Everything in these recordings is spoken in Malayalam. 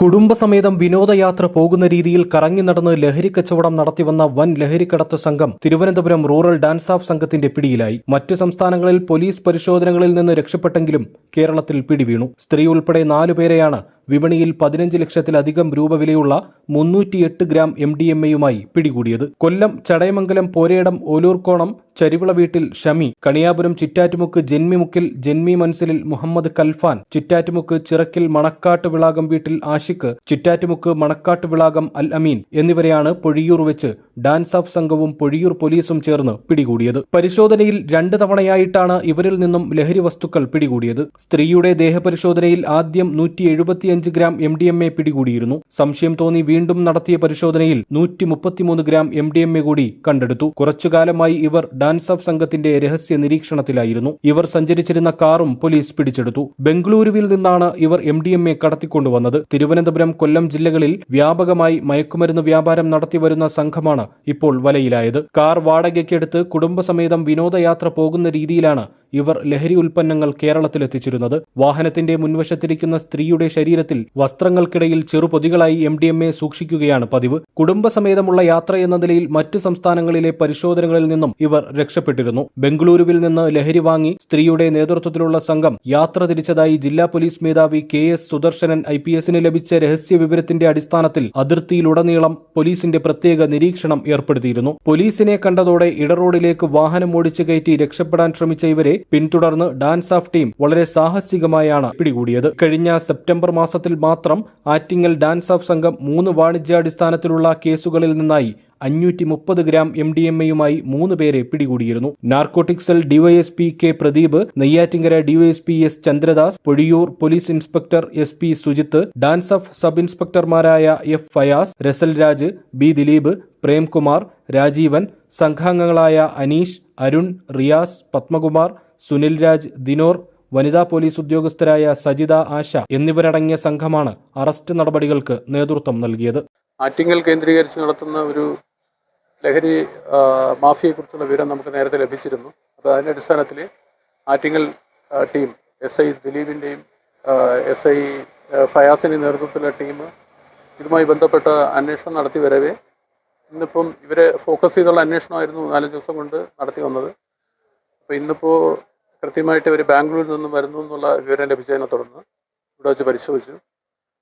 കുടുംബസമേതം വിനോദയാത്ര പോകുന്ന രീതിയിൽ കറങ്ങി നടന്ന് ലഹരി കച്ചവടം നടത്തിവന്ന വൻ ലഹരിക്കടത്ത് സംഘം തിരുവനന്തപുരം റൂറൽ ഡാൻസ് ഓഫ് സംഘത്തിന്റെ പിടിയിലായി. മറ്റു സംസ്ഥാനങ്ങളിൽ പോലീസ് പരിശോധനകളിൽ നിന്ന് രക്ഷപ്പെട്ടെങ്കിലും കേരളത്തിൽ പിടിവീണു. സ്ത്രീ ഉൾപ്പെടെ നാലുപേരെയാണ് വിപണിയിൽ പതിനഞ്ച് ലക്ഷത്തിലധികം രൂപ വിലയുള്ള മുന്നൂറ്റിയെട്ട് ഗ്രാം എം ഡി എം എയുമായി പിടികൂടിയത്. കൊല്ലം ചടയമംഗലം പോരേടം ഓലൂർക്കോണം ചരിവിള വീട്ടിൽ ഷമി കണിയാപുരം ചിറ്റാറ്റുമുക്ക് ജന്മിമുക്കിൽ ജന്മി മൻസിലിൽ മുഹമ്മദ് കൽഫാൻ ചിറ്റാറ്റുമുക്ക് ചിറക്കിൽ മണക്കാട്ട് വിളാകം വീട്ടിൽ ആഷിഖ് ചിറ്റാറ്റുമുക്ക് മണക്കാട്ട് വിളാകം അൽ അമീൻ എന്നിവരെയാണ് പൊഴിയൂർ വെച്ച് ഡാൻസ് ഓഫ് സംഘവും പൊഴിയൂർ പോലീസും ചേർന്ന് പിടികൂടിയത്. പരിശോധനയിൽ രണ്ട് തവണയായിട്ടാണ് ഇവരിൽ നിന്നും ലഹരി വസ്തുക്കൾ പിടികൂടിയത്. സ്ത്രീയുടെ ദേഹപരിശോധനയിൽ ആദ്യം നൂറ്റി എഴുപത്തിയഞ്ച് gram M D M A പിടികൂടിയിരുന്നു. സംശയം തോന്നി വീണ്ടും നടത്തിയ പരിശോധനയിൽ നൂറ്റി മുപ്പത്തിമൂന്ന് gram M D M A കൂടി കണ്ടെടുത്തു. കുറച്ചുകാലമായി ഇവർ ഡാൻസ് ഓഫ് സംഘത്തിന്റെ രഹസ്യ നിരീക്ഷണത്തിലായിരുന്നു. ഇവർ സഞ്ചരിച്ചിരുന്ന കാറും പോലീസ് പിടിച്ചെടുത്തു. ബംഗളൂരുവിൽ നിന്നാണ് ഇവർ എം ഡി എം എ കടത്തിക്കൊണ്ടുവന്നത്. തിരുവനന്തപുരം കൊല്ലം ജില്ലകളിൽ വ്യാപകമായി മയക്കുമരുന്ന് വ്യാപാരം നടത്തിവരുന്ന സംഘമാണ് ഇപ്പോൾ വലയിലായത്. കാർ വാടകയ്ക്കെടുത്ത് കുടുംബസമേതം വിനോദയാത്ര പോകുന്ന രീതിയിലാണ് ഇവർ ലഹരി ഉൽപ്പന്നങ്ങൾ കേരളത്തിലെത്തിച്ചിരുന്നത്. വാഹനത്തിന്റെ മുൻവശത്തിരിക്കുന്ന സ്ത്രീയുടെ ശരീരത്തിൽ വസ്ത്രങ്ങൾക്കിടയിൽ ചെറുപൊതികളായി എം ഡി എം എ സൂക്ഷിക്കുകയാണ് പതിവ്. കുടുംബസമേതമുള്ള യാത്ര എന്ന നിലയിൽ മറ്റ് സംസ്ഥാനങ്ങളിലെ പരിശോധനകളിൽ നിന്നും ഇവർ രക്ഷപ്പെട്ടിരുന്നു. ബംഗളൂരുവിൽ നിന്ന് ലഹരി വാങ്ങി സ്ത്രീയുടെ നേതൃത്വത്തിലുള്ള സംഘം യാത്ര തിരിച്ചതായി ജില്ലാ പോലീസ് മേധാവി K S Sudarsanan I P എസിന് ലഭിച്ച രഹസ്യ വിവരത്തിന്റെ അടിസ്ഥാനത്തിൽ അതിർത്തിയിലുടനീളം പോലീസിന്റെ പ്രത്യേക നിരീക്ഷണം ഏർപ്പെടുത്തിയിരുന്നു. പോലീസിനെ കണ്ടതോടെ ഇടറോഡിലേക്ക് വാഹനം ഓടിച്ചു കയറ്റി രക്ഷപ്പെടാൻ ശ്രമിച്ച ഇവരെ പിന്തുടർന്ന് ഡാൻസ് ഓഫ് ടീം വളരെ സാഹസികമായാണ് പിടികൂടിയത്. കഴിഞ്ഞ സെപ്റ്റംബർ മാസത്തിൽ മാത്രം ആറ്റിങ്ങൽ ഡാൻസ് ഓഫ് സംഘം മൂന്ന് വാണിജ്യാടിസ്ഥാനത്തിലുള്ള കേസുകളിൽ നിന്നായി അഞ്ഞൂറ്റി മുപ്പത് ഗ്രാം എം ഡി എം എയുമായി മൂന്ന് പേരെ പിടികൂടിയിരുന്നു narcotic cell DYSP K Pradeep Neyyattinkara DYSP S Chandradas Pozhiyur police inspector S P Sujith DANSAF sub ഇൻസ്പെക്ടർമാരായ F Fayas Rasal Raj B Dileep Premkumar Rajeevan സംഘാംഗങ്ങളായ അനീഷ് അരുൺ റിയാസ് പത്മകുമാർ സുനിൽ രാജ് ദിനോർ വനിതാ പോലീസ് ഉദ്യോഗസ്ഥരായ സജിത ആശ എന്നിവരടങ്ങിയ സംഘമാണ് അറസ്റ്റ് നടപടികൾക്ക് നേതൃത്വം നൽകിയത്. ആറ്റിങ്ങൽ കേന്ദ്രീകരിച്ച് നടത്തുന്ന ഒരു ലഹരി മാഫിയെക്കുറിച്ചുള്ള വിവരം നമുക്ക് നേരത്തെ ലഭിച്ചിരുന്നു. അപ്പോൾ അതിന്റെ അടിസ്ഥാനത്തിൽ ആറ്റിങ്ങൽ ടീം എസ് ഐ ദിലീപിന്റെയും എസ് ഐ ഫയാസിന്റെ നേതൃത്വത്തിലുള്ള ടീം ഇതുമായി ബന്ധപ്പെട്ട അന്വേഷണം നടത്തി വരവേ. ഇന്നിപ്പം ഇവരെ ഫോക്കസ് ചെയ്തുള്ള അന്വേഷണമായിരുന്നു നാലഞ്ച് ദിവസം കൊണ്ട് നടത്തി വന്നത്. അപ്പോൾ ഇന്നിപ്പോൾ കൃത്യമായിട്ട് ഇവർ ബാംഗ്ലൂരിൽ നിന്നും വരുന്നു എന്നുള്ള വിവരം ലഭിച്ചതിനെ തുടർന്ന് ഇവിടെ വെച്ച് പരിശോധിച്ചു.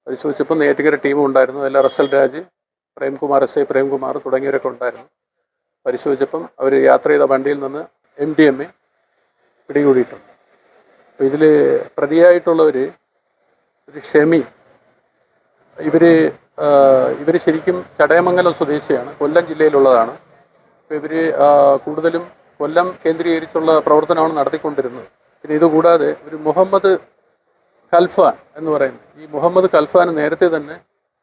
പരിശോധിച്ചപ്പോൾ നേറ്റുകര ടീമും ഉണ്ടായിരുന്നു. അതിൽ Russell Raj Premkumar S I Premkumar തുടങ്ങിയവരൊക്കെ ഉണ്ടായിരുന്നു. പരിശോധിച്ചപ്പം അവർ യാത്ര ചെയ്ത വണ്ടിയിൽ നിന്ന് എം ഡി എം എ പിടികൂടിയിട്ടുണ്ട്. അപ്പോൾ ഇതിൽ പ്രതിയായിട്ടുള്ളവർ ഒരു ഷെമി ഇവർ ഇവർ ശരിക്കും ചടയമംഗലം സ്വദേശിയാണ് കൊല്ലം ജില്ലയിലുള്ളതാണ്. അപ്പോൾ ഇവർ കൂടുതലും കൊല്ലം കേന്ദ്രീകരിച്ചുള്ള പ്രവർത്തനമാണ് നടത്തിക്കൊണ്ടിരുന്നത്. പിന്നെ ഇതുകൂടാതെ ഒരു മുഹമ്മദ് കൽഫാൻ എന്ന് പറയുന്നത് ഈ മുഹമ്മദ് ഖൽഫാൻ നേരത്തെ തന്നെ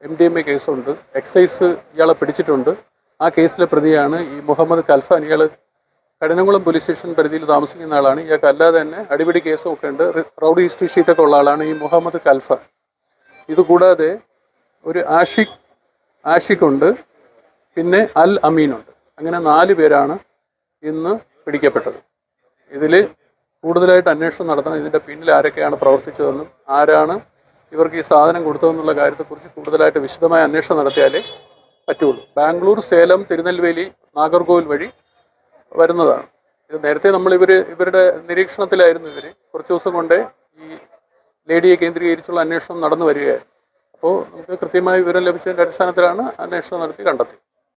എം ഡി എം എ കേസുണ്ട്. എക്സൈസ് ഇയാളെ പിടിച്ചിട്ടുണ്ട്. ആ കേസിലെ പ്രതിയാണ് ഈ മുഹമ്മദ് കൽഫാൻ ഇയാൾ കഠിനംകുളം പോലീസ് സ്റ്റേഷൻ പരിധിയിൽ താമസിക്കുന്ന ആളാണ്. ഇയാൾക്ക് അല്ലാതെ തന്നെ അടിപിടി കേസും ഒക്കെ ഉണ്ട് റൗഡി ഹിസ്റ്ററി ഷീറ്റൊക്കെ ഉള്ള ആളാണ് ഈ മുഹമ്മദ് കൽഫാൻ ഇതുകൂടാതെ ഒരു ആഷിഖ് ആഷിഖ് ഉണ്ട് പിന്നെ അൽ അമീനുണ്ട്. അങ്ങനെ നാല് പേരാണ് ഇന്ന് പിടിക്കപ്പെട്ടത്. ഇതിൽ കൂടുതലായിട്ട് അന്വേഷണം നടത്തണം. ഇതിന്റെ പിന്നിൽ ആരൊക്കെയാണ് പ്രവർത്തിച്ചതെന്നും ആരാണ് ഇവർക്ക് ഈ സാധനം കൊടുത്തതെന്നുള്ള കാര്യത്തെക്കുറിച്ച് കൂടുതലായിട്ട് വിശദമായ അന്വേഷണം നടത്തിയാലേ പറ്റുള്ളൂ. ബാംഗ്ലൂർ സേലം തിരുനെൽവേലി നാഗർകോവിൽ വഴി വരുന്നതാണ്. ഇത് നേരത്തെ നമ്മൾ ഇവർ ഇവരുടെ നിരീക്ഷണത്തിലായിരുന്നു ഇവർ കുറച്ച് ദിവസം കൊണ്ട് ഈ ലേഡിയെ കേന്ദ്രീകരിച്ചുള്ള അന്വേഷണം നടന്നു വരികയായിരുന്നു. അപ്പോൾ നമുക്ക് കൃത്യമായ വിവരം ലഭിച്ചതിന്റെ അടിസ്ഥാനത്തിലാണ് അന്വേഷണം നടത്തി കണ്ടെത്തിയത്.